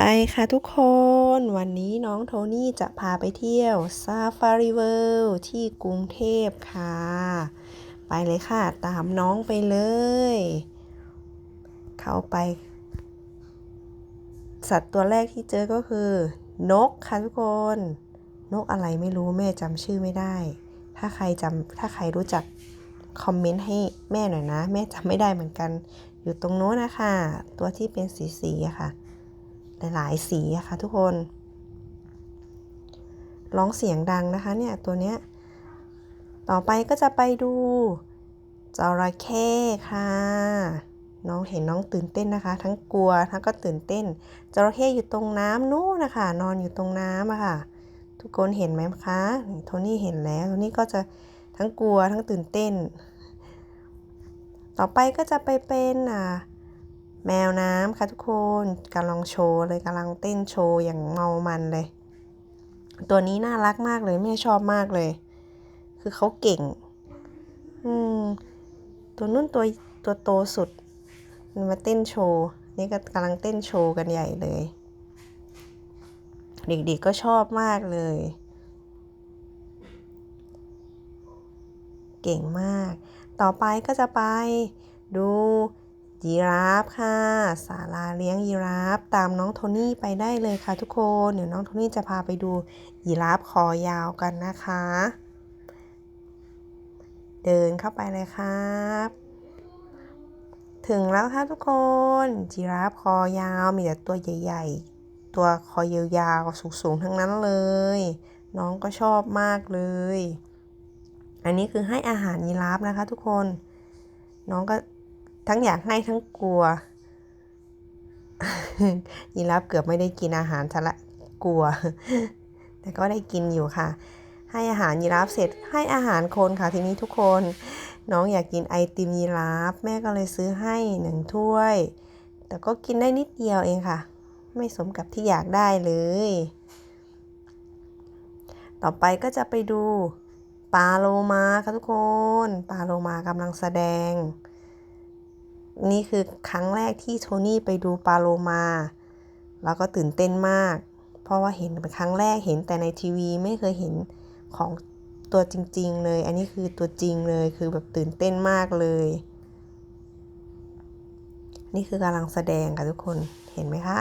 ไปค่ะทุกคน วันนี้น้องโทนี่จะพาไปเที่ยวซาฟารีเวิลด์ที่กรุงเทพค่ะ ไปเลยค่ะ ตามน้องไปเลย เข้าไป สัตว์ตัวแรกที่เจอก็คือ นกค่ะทุกคน นกอะไรไม่รู้แม่จำชื่อไม่ได้ ถ้าใครจำถ้าใครรู้จักคอมเมนต์ให้แม่หน่อยนะ แม่จำไม่ได้เหมือนกัน อยู่ตรงโน้นนะคะ ตัวที่เป็นสีสีๆะค่ะ หลายๆ สีอะค่ะทุกคน ร้องเสียงดังนะคะเนี่ยตัวเนี้ย ต่อไปก็จะไปดูจระเข้ค่ะ น้องเห็นน้องตื่นเต้นนะคะ ทั้งกลัวทั้งก็ตื่นเต้นจระเข้อยู่ตรงน้ำนู้นนะคะ นอนอยู่ตรงน้ำอะค่ะ ทุกคนเห็นไหมคะโทนี่เห็นแล้วโทนี่ก็จะทั้งกลัวทั้งตื่นเต้น ต่อไปก็จะไปเป็นอ่า แมวน้ำค่ะทุกคนกำลังโชว์เลยกำลังเต้นโชว์อย่างเมามันเลย ตัวนี้น่ารักมากเลยแม่ชอบมากเลย คือเขาเก่ง อืม ตัวนุ่นตัวตัวโตสุดมันมาเต้นโชว์นี่ก็กำลังเต้นโชว์กันใหญ่เลย เด็กๆก็ชอบมากเลย เก่งมาก ต่อไปก็จะไปดู ยีราฟค่ะ ศาลาเลี้ยงยีราฟ ตามน้องโทนี่ไปได้เลยค่ะทุกคน เดี๋ยวน้องโทนี่จะพาไปดูยีราฟคอยาวกันนะคะ เดินเข้าไปเลยครับ ถึงแล้วค่ะทุกคนยีราฟคอยาวมีแต่ตัวใหญ่ ๆ ตัวคอยาวๆสูงๆทั้งนั้นเลย น้องก็ชอบมากเลย อันนี้คือให้อาหารยีราฟนะคะทุกคน น้องก็ ทั้งอยากให้ทั้งกลัวยีราฟเกือบไม่ได้กินอาหารซะละกลัว แต่ก็ได้กินอยู่ค่ะ ให้อาหารยีราฟเสร็จให้อาหารคนค่ะทีนี้ทุกคน น้องอยากกินไอติมยีราฟแม่ก็เลยซื้อให้หนึ่งถ้วย แต่ก็กินได้นิดเดียวเองค่ะ ไม่สมกับที่อยากได้เลย ต่อไปก็จะไปดูปลาโลมาค่ะทุกคนปลาโลมากำลังแสดง นี่คือครั้งแรกที่โทนี่ไปดูปาโลมา แล้วก็ตื่นเต้นมาก เพราะว่าเห็นเป็นครั้งแรกเห็นแต่ในทีวีไม่เคยเห็นของตัวจริง ๆ เลย อันนี้คือตัวจริงเลยคือแบบตื่นเต้นมากเลย นี่คือกำลังแสดงค่ะทุกคนเห็นไหมคะ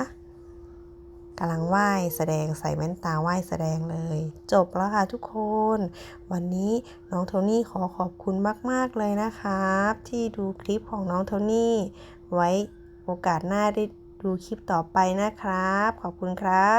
กำลังไหว้แสดงใส่แว่นตาไหว้แสดงเลย จบแล้วค่ะทุกคน วันนี้น้องโทนี่ขอขอบคุณมาก ๆ เลยนะครับ ที่ดูคลิปของน้องโทนี่ ไว้โอกาสหน้าได้ดูคลิปต่อไปนะครับ ขอบคุณครับ